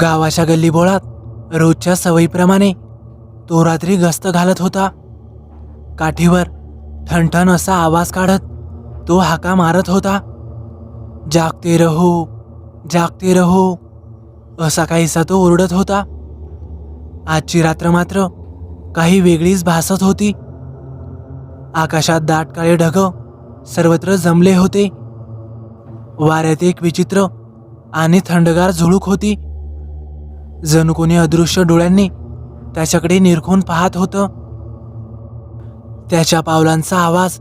गावाच्या गल्लीबोळात रोजच्या सवयीप्रमाणे तो रात्री गस्त घालत होता. काठीवर ठणठण असा आवाज काढत तो हाका मारत होता. जागते रहो जागते रहो असा काहीसा तो ओरडत होता. आजची रात्र मात्र काही वेगळीच भासत होती. आकाशात दाट काळे ढग सर्वत्र जमले होते. वाऱ्यात एक विचित्र आणि थंडगार झुळूक होती. जणू कोणी अदृश्य डोळ्यांनी त्याच्याकडे निरखून पाहत होतं. त्याच्या पावलांचा आवाज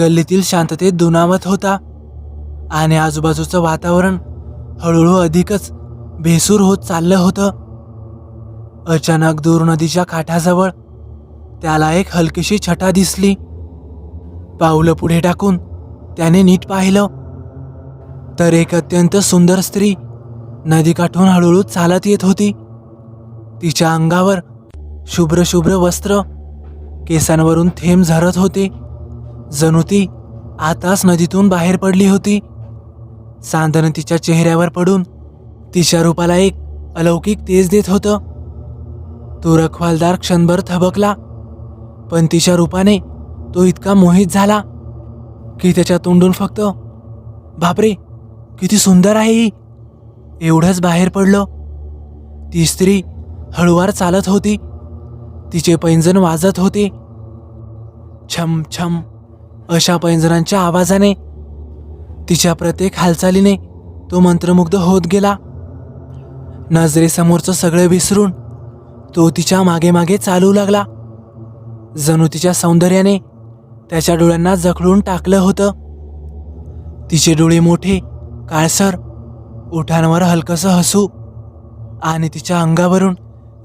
गल्लीतील शांततेत दुनावत होता आणि आजूबाजूचं वातावरण हळूहळू अधिकच भेसूर होत चाललं होतं. अचानक दूर नदीच्या काठाजवळ त्याला एक हलकीशी छटा दिसली. पावलं पुढे टाकून त्याने नीट पाहिलं तर एक अत्यंत सुंदर स्त्री नदीकाठून हळूहळू चालत येत होती. तिच्या अंगावर शुभ्र शुभ्र वस्त्र केसांवरून थेंब झरत होते. जणू ती आताच नदीतून बाहेर पडली होती. चांदण तिच्या चेहऱ्यावर पडून तिच्या रूपाला एक अलौकिक तेज देत होतं. तो रखवालदार क्षणभर थबकला पण तिच्या रूपाने तो इतका मोहित झाला की त्याच्या तोंडून फक्त बापरे किती सुंदर आहे ही. एवढंच बाहेर पडलं. ती स्त्री हळुवार चालत होती. तिचे पैंजण वाजत होते. छम छम अशा पैंजणांच्या आवाजाने तिच्या प्रत्येक हालचालीने तो मंत्रमुग्ध होत गेला. नजरेसमोरचं सगळं विसरून तो तिच्यामागे मागे चालू लागला. जणू तिच्या सौंदर्याने त्याच्या डोळ्यांना जखडून टाकलं होतं. तिचे डोळे मोठे काळसर ओठांवर हलकसं हसू आणि तिच्या अंगावरून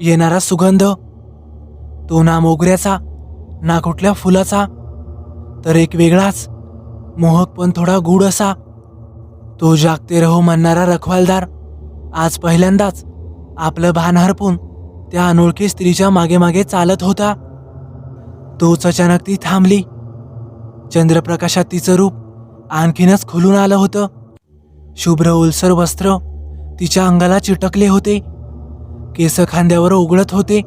येणारा सुगंध तो ना मोगऱ्याचा ना कुठल्या फुलाचा तर एक वेगळाच मोहक पण थोडा गूढ असा. तो जागते रहो म्हणणारा रखवालदार आज पहिल्यांदाच आपलं भान हरपून त्या अनोळखी स्त्रीच्या मागे मागे चालत होता. तोच अचानक ती थांबली. चंद्रप्रकाशात तिचं रूप आणखीनच खुलून आलं होतं. शुभ्र ओलसर वस्त्र तिच्या अंगाला चिटकले होते. केस खांद्यावर उघडत होते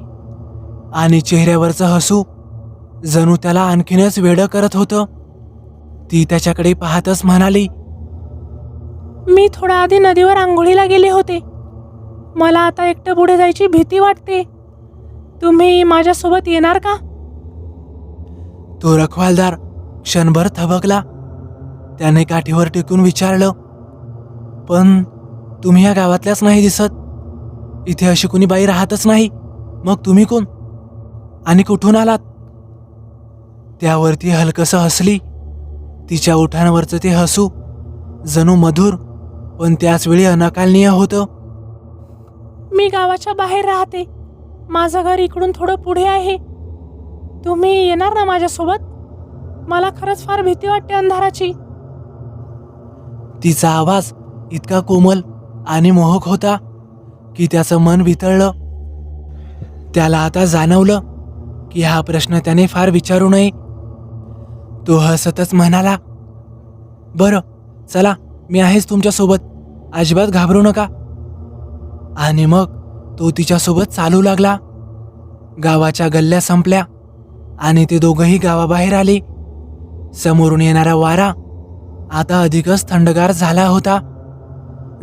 आणि चेहऱ्यावरचं हसू जणू त्याला आणखीनच वेडं करत होतं. ती त्याच्याकडे पाहतच म्हणाली मी थोडा आधी नदीवर आंघोळीला गेले होते. मला आता एकटं पुढे जायची भीती वाटते. तुम्ही माझ्यासोबत येणार का? तो रखवालदार क्षणभर थबकला. त्याने काठीवर टेकून विचारलं पण तुम्ही या गावातल्याच नाही दिसत. इथे अशी कुणी बाई राहतच नाही. मग तुम्ही कोण? आणि कुठून आलात? त्यावरती हलकसं हसली. तिच्या ओठांवरचं ते हसू. जणू मधुर पण त्याचवेळी अनाकालनीय होतं. मी गावाच्या बाहेर राहते. माझं घर इकडून थोडं पुढे आहे. तुम्ही येणार ना माझ्यासोबत? मला खरंच फार भीती वाटते अंधाराची. तिचा आवाज इतका कोमल आणि मोहक होता. की त्याचं मन वितळलं. त्याला आता जाणवलं की हा प्रश्न त्याने फार विचारू नये. तो हसतच म्हणाला बरं चला मी आहेच तुमच्यासोबत. अजिबात घाबरू नका. आणि मग तो तिच्यासोबत चालू लागला. गावाच्या गल्ल्या संपल्या आणि ते दोघंही गावाबाहेर आले. समोरून येणारा वारा आता अधिकच थंडगार झाला होता.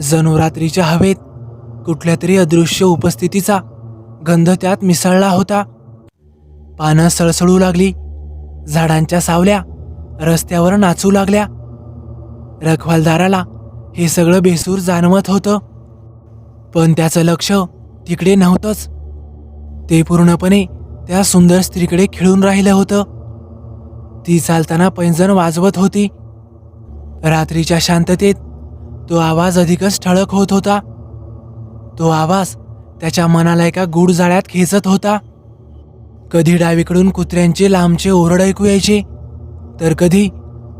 जणू रात्रीच्या हवेत कुठल्या तरी अदृश्य उपस्थितीचा गंध त्यात मिसळला होता. पानं सळसळू लागली. झाडांच्या सावल्या रस्त्यावर नाचू लागल्या. रखवालदाराला हे सगळं बेसूर जाणवत होतं. पण त्याचं लक्ष तिकडे नव्हतंच. ते पूर्णपणे त्या सुंदर स्त्रीकडे खिळून राहिलं होतं. ती चालताना पैंजण वाजवत होती. रात्रीच्या शांततेत तो आवाज अधिकच ठळक होत होता. तो आवाज त्याच्या मनाला एका गुढ जाळ्यात खेचत होता. कधी डावीकडून कुत्र्यांचे लांबचे ओरड ऐकू यायचे तर कधी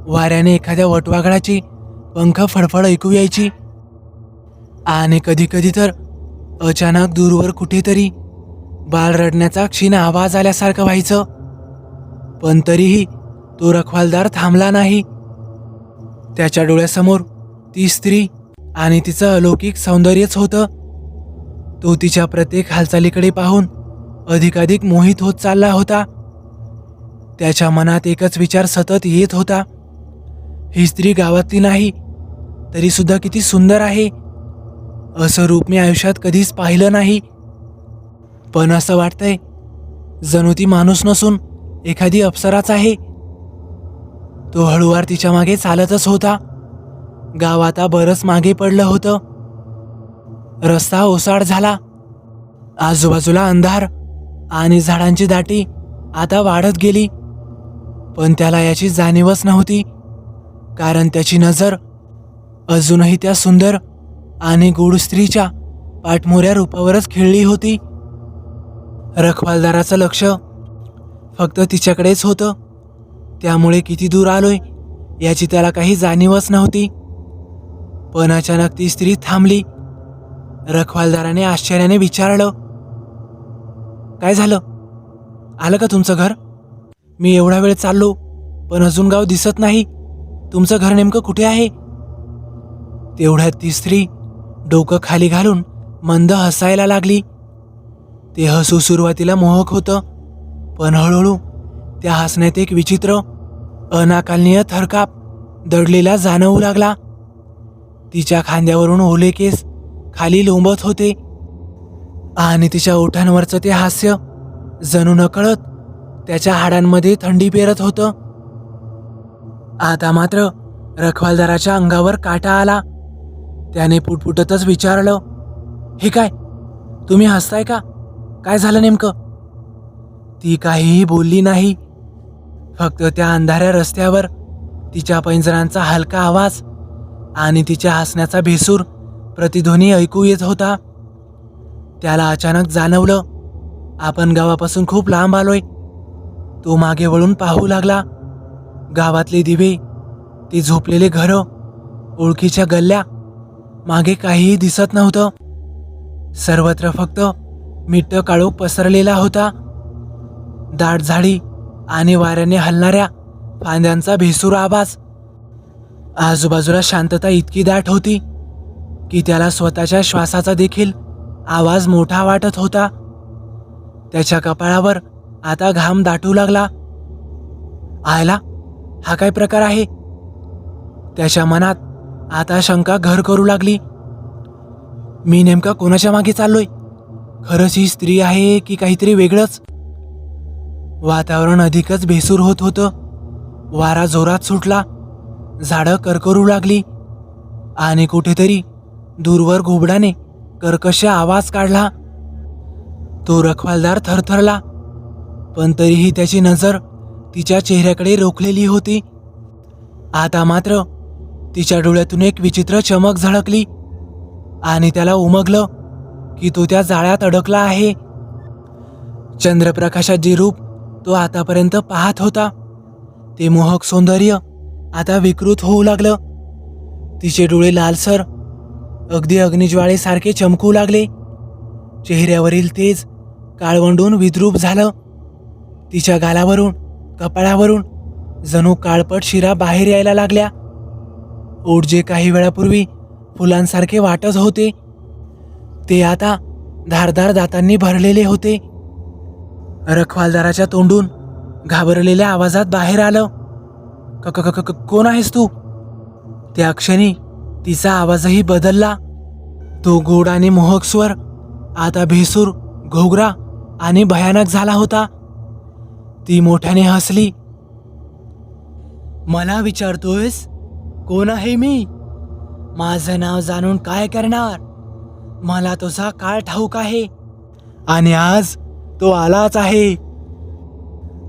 वाऱ्याने एखाद्या वटवाघळाची पंख फडफड ऐकू यायची. आणि कधी कधी तर अचानक दूरवर कुठेतरी बाळ रडण्याचा क्षीण आवाज आल्यासारखं व्हायचं. पण तरीही तो रखवालदार थांबला नाही. त्याच्या डोळ्यासमोर ती स्त्री आणि तिचं अलौकिक सौंदर्यच होतं. तो तिच्या प्रत्येक हालचालीकडे पाहून अधिकाधिक मोहित होत चालला होता. त्याच्या मनात एकच विचार सतत येत होता. ही स्त्री गावातली नाही तरी सुद्धा किती सुंदर आहे. असं रूप मी आयुष्यात कधीच पाहिलं नाही. पण असं वाटतंय जणू ती माणूस नसून एखादी अप्सराच आहे. तो हळूवार तिच्यामागे चालतच होता. गाव आता बरंच मागे पडलं होतं. रस्ता ओसाड झाला. आजूबाजूला अंधार आणि झाडांची दाटी आता वाढत गेली. पण त्याला याची जाणीवच नव्हती कारण त्याची नजर अजूनही त्या सुंदर आणि गूढ स्त्रीच्या पाठमोऱ्या रूपावरच खेळली होती. रखवालदाराचं लक्ष फक्त तिच्याकडेच होतं. त्यामुळे किती दूर आलोय याची त्याला काही जाणीवच नव्हती. पण अचानक ती स्त्री थांबली. रखवालदाराने आश्चर्याने विचारलं काय झालं? आलं का तुमचं घर? मी एवढा वेळ चाललो पण अजून गाव दिसत नाही. तुमचं घर नेमकं कुठे आहे? तेवढ्यात ती स्त्री डोकं खाली घालून मंद हसायला लागली. ते हसू सुरुवातीला मोहक होतं पण हळूहळू त्या हसण्यात एक विचित्र अनाकालनीय थरकाप दडलेला जाणवू लागला. तिच्या खांद्यावरून ओले केस खाली लोंबत होते. आणि तिच्या ओठांवरचं ते हास्य जणू नकळत त्याच्या हाडांमध्ये थंडी पेरत होतं. आता मात्र रखवालदाराच्या अंगावर काटा आला. त्याने पुटपुटतच विचारलं हे काय? तुम्ही हसताय का? काय झालं नेमकं? ती काहीही बोलली नाही. फक्त त्या अंधाऱ्या रस्त्यावर तिच्या पैंजरांचा हलका आवाज आणि तिच्या हसण्याचा भेसूर प्रतिध्वनी ऐकू येत होता. त्याला अचानक जाणवलं आपण गावापासून खूप लांब आलोय. तो मागे वळून पाहू लागला. गावातले दिवे ते झोपलेले घरं ओळखीच्या गल्ल्या मागे काहीही दिसत नव्हतं. सर्वत्र फक्त मिट्ट काळोख पसरलेला होता. दाट झाडी आणि वाऱ्याने हलणाऱ्या फांद्यांचा भेसूर आवाज. आजूबाजूला शांतता इतकी दाट होती. की त्याला स्वतःच्या श्वासाचा देखील आवाज मोठा वाटत होता. त्याच्या कपाळावर आता घाम दाटू लागला. आयला हा काय प्रकार आहे? त्याच्या मनात आता शंका घर करू लागली. मी नेमका कोणाच्या मागे चाललोय? खरंच ही स्त्री आहे की काहीतरी वेगळंच? वातावरण अधिकच भेसूर होत होतं. वारा जोरात सुटला. झाडं करकरू लागली. आणि कुठेतरी दूरवर घुबडाने कर्कश आवाज काढला. तो रखवालदार थरथरला पण तरीही त्याची नजर तिच्या चेहऱ्याकडे रोखलेली होती. आता मात्र तिच्या डोळ्यातून एक विचित्र चमक झळकली आणि त्याला उमगलं की तो त्या जाळ्यात अडकला आहे. चंद्रप्रकाशात जे रूप तो आतापर्यंत पाहत होता ते मोहक सौंदर्य आता विकृत होऊ लागलं. तिचे डोळे लालसर अगदी अग्निज्वाळेसारखे चमकू लागले. चेहऱ्यावरील तेज काळवंडून विद्रूप झालं. तिच्या गालावरून कपाळावरून जणू काळपट शिरा बाहेर यायला लागल्या. ओठ जे काही वेळापूर्वी फुलांसारखे वाटत होते ते आता धारदार दातांनी भरलेले होते. रखवालदाराच्या तोंडून घाबरलेल्या आवाजात बाहेर आलं. क क कोण आहेस तू? त्या क्षणी तिचा आवाजही बदलला. तो गोड आणि मोहक स्वर आता भेसूर घोगरा आणि भयानक झाला होता. ती मोठ्याने हसली. मला विचारतोयस कोण आहे मी? माझं नाव जाणून काय करणार? मला तुझा काळ ठाऊक आहे. आणि आज तो आलाच आहे.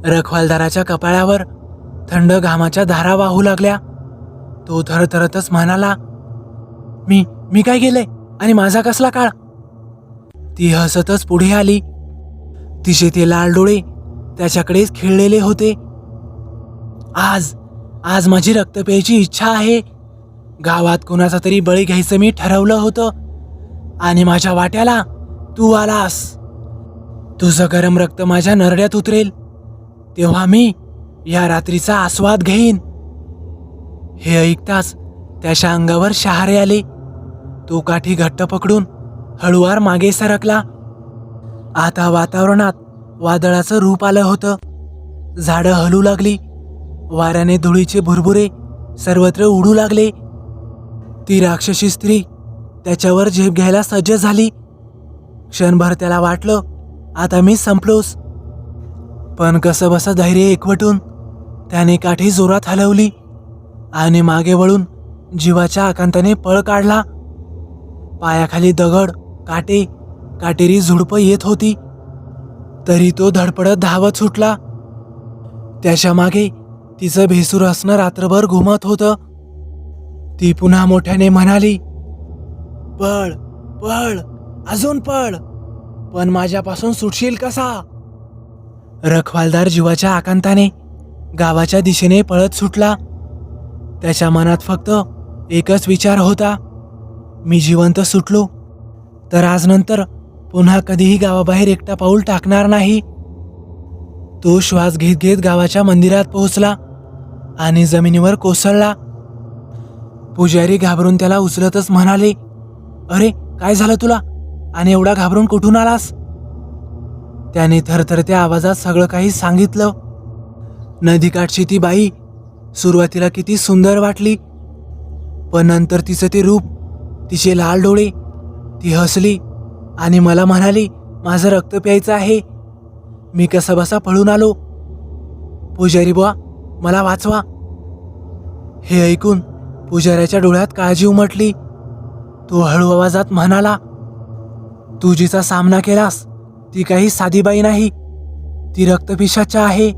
रखवालदाराच्या कपाळावर थंड घामाच्या धारा वाहू लागल्या. तो थरथरतच म्हणाला मी मी काय केलंय? आणि माझा कसला काळ? ती हसतच पुढे आली. तिचे ते लाल डोळे त्याच्याकडेच खिळलेले होते. आज आज माझी रक्त प्यायची इच्छा आहे. गावात कोणाचा तरी बळी घ्यायचं मी ठरवलं होतं. आणि माझ्या वाट्याला तू आलास. तुझं गरम रक्त माझ्या नरड्यात उतरेल. तेव्हा मी या रात्रीचा आस्वाद घेईन. हे ऐकताच त्याच्या अंगावर शहारे आले. तो काठी घट्ट पकडून हळुवार मागे सरकला. आता वातावरणात वादळाचं रूप आलं होतं. झाडं हलू लागली. वाऱ्याने धुळीचे भुरभुरे सर्वत्र उडू लागले. ती राक्षसी स्त्री त्याच्यावर झेप घ्यायला सज्ज झाली. क्षणभर त्याला वाटलं आता मी संपलोस. पण कसंबसं धैर्य एकवटून त्याने काठी जोरात हलवली आणि मागे वळून जीवाच्या आकांताने पळ काढला. पायाखाली दगड काटे काटेरी झुडपं येत होती. तरी तो धडपडत धावत सुटला. त्याच्यामागे तिचं भेसूर असणं रात्रभर घुमत होतं. ती पुन्हा मोठ्याने म्हणाली पळ पळ अजून पळ पण माझ्यापासून सुटशील कसा? रखवालदार जीवाच्या आकांताने गावाच्या दिशेने पळत सुटला. त्याच्या मनात फक्त एकच विचार होता मी जिवंत सुटलो. तर आज नंतर पुन्हा कधीही गावाबाहेर एकटा पाऊल टाकणार नाही. तो श्वास घेत घेत गावाच्या मंदिरात पोहोचला आणि जमिनीवर कोसळला. पुजारी घाबरून त्याला उचलतच म्हणाले अरे काय झालं तुला? आणि एवढा घाबरून कुठून आलास? त्याने थरथरत्या आवाजात सगळं काही सांगितलं. नदीकाठची ती बाई सुरुवातीला किती सुंदर वाटली पण नंतर तिचं ते रूप तिचे लाल डोळे ती हसली आणि मला म्हणाली माझं रक्त प्यायचं आहे. मी कसा बसा पळून आलो. पुजारी बुवा मला वाचवा. हे ऐकून पुजाऱ्याच्या डोळ्यात काळजी उमटली. तो हळू आवाजात म्हणाला तू जिचा सामना केलास ती काही साधीबाई नाही. ती रक्तपिशाच्या आहे.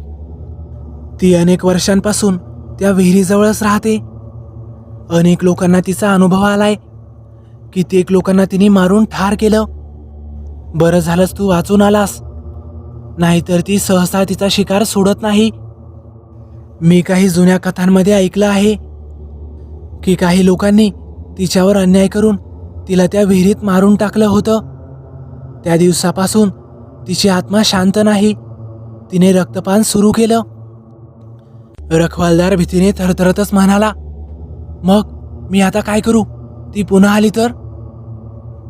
ती अनेक वर्षांपासून त्या विहिरीजवळच राहते. अनेक लोकांना तिचा अनुभव आलाय. कित्येक लोकांना तिने मारून ठार केलं. बरं झालंच तू वाचून आलास. नाहीतर ती सहसा तिचा शिकार सोडत नाही. मी काही जुन्या कथांमध्ये ऐकलं आहे की काही लोकांनी तिच्यावर अन्याय करून तिला त्या विहिरीत मारून टाकलं होतं. त्या दिवसापासून तिची आत्मा शांत नाही. तिने रक्तपान सुरू केलं. रखवालदार भीतीने थरथरतच म्हणाला मग मी आता काय करू? ती पुन्हा आली तर?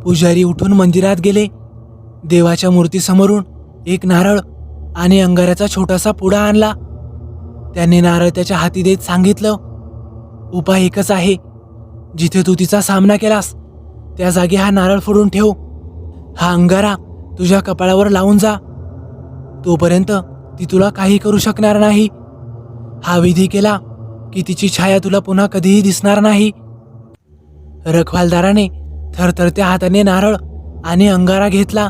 पुजारी उठून मंदिरात गेले. देवाच्या मूर्तीसमोरून एक नारळ आणि अंगाऱ्याचा छोटासा पुडा आणला. त्याने नारळ त्याच्या हाती देत सांगितलं उपाय एकच आहे. जिथे तू तिचा सामना केलास त्या जागी हा नारळ फोडून ठेव. हा अंगारा तुझ्या कपाळावर लावून जा. तोपर्यंत ती तुला काही करू शकणार नाही. हा विधी केला की तिची छाया तुला पुन्हा कधीही दिसणार नाही. रखवालदाराने थरथरत्या हाताने नारळ आणि अंगारा घेतला.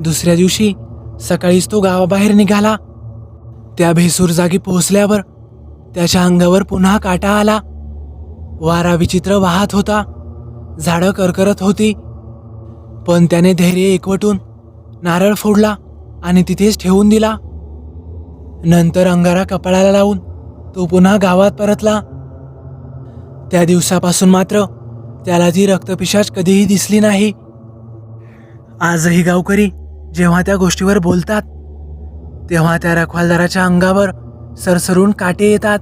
दुसऱ्या दिवशी सकाळीच तो गावाबाहेर निघाला. त्या भेसूर जागी पोहोचल्यावर त्याच्या अंगावर पुन्हा काटा आला. वारा विचित्र वाहत होता. झाडं करकरत होती. पण त्याने धैर्य एकवटून नारळ फोडला आणि तिथेच ठेवून दिला. नंतर अंगारा कपाळाला लावून तो पुन्हा गावात परतला. त्या दिवसापासून मात्र त्याला ती रक्तपिशाच कधीही दिसली नाही. आजही गावकरी जेव्हा त्या गोष्टीवर बोलतात तेव्हा त्या रखवालदाराच्या अंगावर सरसरून काटे येतात.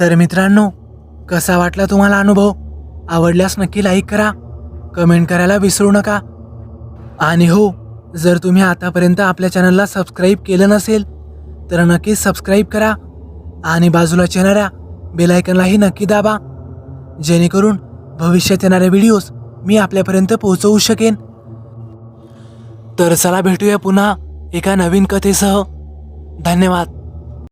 तर मित्रांनो कसा वाटला तुम्हाला अनुभव? आवडल्यास नक्की लाईक करा कमेंट करायला विसरू नका. आणि हो जर तुम्ही आतापर्यंत आपल्या चॅनलला सबस्क्राईब केलं नसेल तर नक्कीच सबस्क्राईब करा. आणि बाजूला येणाऱ्या बेलायकनलाही नक्की दाबा. जेणेकरून भविष्यात येणारे व्हिडिओज मी आपल्यापर्यंत पोहोचवू शकेन. तर चला भेटूया पुन्हा एका नवीन कथेसह. धन्यवाद.